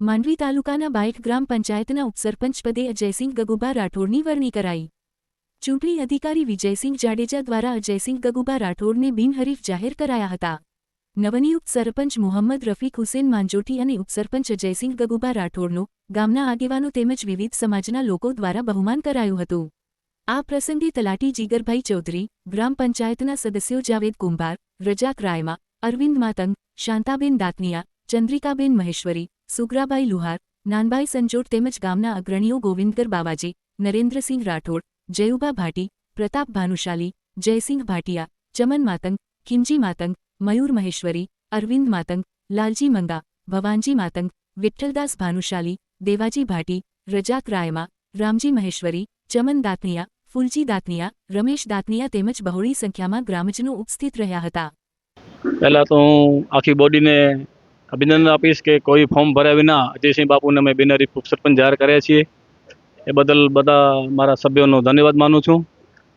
માંડવી તાલુકાના બાઇક ગ્રામ પંચાયતના ઉપસરપંચ પદે અજયસિંહ ગગુબા રાઠોડની વરણી કરાઈ. ચૂંટણી અધિકારી વિજયસિંહ જાડેજા દ્વારા અજયસિંહ ગગુબા રાઠોડને બિનહરીફ જાહેર કરાયા હતા. નવનિયુક્ત સરપંચ મોહમ્મદ રફીક હુસેન માંજોઠી અને ઉપસરપંચ અજયસિંહ ગગુબા રાઠોડનું ગામના આગેવાનો તેમજ વિવિધ સમાજના લોકો દ્વારા બહુમાન કરાયું હતું. આ પ્રસંગે તલાટી જીગરભાઈ ચૌધરી, ગ્રામ પંચાયતના સદસ્યો જાવેદ કુંભાર, રજાક રાયમા, અરવિંદ માતંગ, શાંતાબેન દાતનિયા, ચંદ્રિકાબેન મહેશ્વરી સુગ્રાબાઈ લુહાર, નાનબાઈ સંજોટ તેમજ ગામના અગ્રણીઓ ગોવિંદકર બાવાજી, નરેન્દ્રસિંહ રાઠોડ, જયુબા ભાટી, પ્રતાપ ભાનુશાલી, જયસિંહ ભાટિયા, ચમન માતંગ, ખીમજી માતંગ, મયુર મહેશ્વરી, અરવિંદ માતંગ, લાલજી મંગા, ભવાનજી માતંગ, વિઠ્ઠલદાસ ભાનુશાલી, દેવાજી ભાટી, રજાક રાયમા, રામજી મહેશ્વરી, ચમન દાતનિયા ફૂલજી દાતનિયા રમેશ દાતનિયા તેમજ બહોળી સંખ્યામાં ગ્રામજનો ઉપસ્થિત રહ્યા હતા. પહેલાં તો હું આખી બોડીને અભિનંદન આપીશ કે કોઈ ફોર્મ ભર્યા વિના અજયસિંહ બાપુને અમે બિનરી સરપંચ જાહેર કર્યા છીએ. એ બદલ બધા મારા સભ્યોનો ધન્યવાદ માનું છું.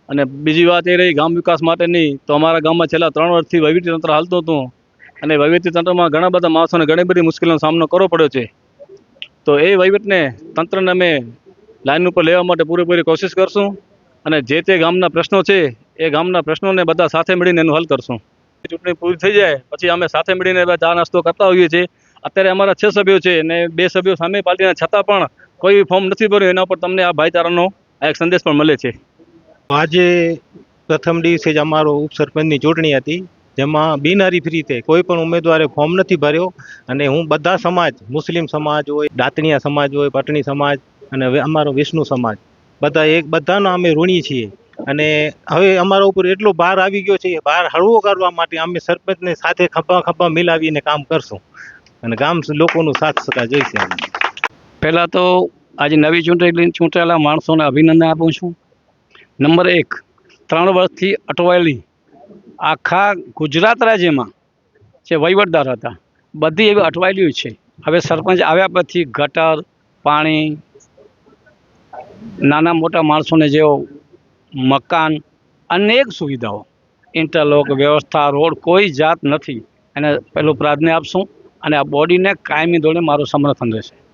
અને બીજી વાત એ રહી, ગામ વિકાસ માટેની, તો અમારા ગામમાં છેલ્લા ત્રણ વર્ષથી વહીવટીતંત્ર હાલતું હતું. અને વહીવટીતંત્રમાં ઘણા બધા માણસોને ઘણી બધી મુશ્કેલીનો સામનો કરવો પડ્યો છે. તો એ વહીવટને, તંત્રને અમે લાઈન ઉપર લેવા માટે પૂરેપૂરી કોશિશ કરશું. અને જે તે ગામના પ્રશ્નો છે, એ ગામના પ્રશ્નોને બધા સાથે મળીને એનું હલ કરશું. ચૂંટણી પૂરી થઈ જાય, પછી અમે સાથે મળીને ચા નાસ્તો કરતા હોઈએ છીએ. અત્યારે અમારા છ સભ્યો છે અને બે સભ્યો સામે પાર્ટીના છતાં પણ કોઈ ફોર્મ નથી ભર્યું. એના પર તમને આ ભાઈચારાનો એક સંદેશ પણ મળે છે. આજે પ્રથમ દિવસે જ અમારો ઉપસરપંચની ચૂંટણી હતી, જેમાં બિનહરીફ રીતે કોઈ પણ ઉમેદવારે ફોર્મ નથી ભર્યો. અને હું બધા સમાજ, મુસ્લિમ સમાજ હોય, દાંતણિયા સમાજ હોય, પટણી સમાજ અને અમારો વિષ્ણુ સમાજ, બધા એક બધાનો અમે ઋણી છીએ. અને હવે અમારા ઉપર એટલો ભાર આવી ગયો છે, એ ભાર હળવો કરવા માટે અમે સરપંચને સાથે ખભા ખભા મિલાવીને કામ કરશું. અને ગામ લોકોનું સાથ સહકાર જોઈશે પહેલાં તો આજે નવી ચૂંટણી ચૂંટાયેલા માણસોને અભિનંદન આપું છું. નંબર એક, ત્રણ વર્ષથી અટવાયેલી આખા ગુજરાત રાજ્યમાં જે વહીવટદાર હતા, બધી એવી અટવાયેલી છે. હવે સરપંચ આવ્યા પછી ગટર, પાણી, નાના મોટા માણસોને જેઓ મકાન, અનેક સુવિધાઓ. ઇન્ટરલોક વ્યવસ્થા, રોડ કોઈ જાત નથી. એને પેલું પ્રાધાન્ય આપશું અને આ બોડીને કાયમી ધોરણે મારું સમર્થન રહેશે.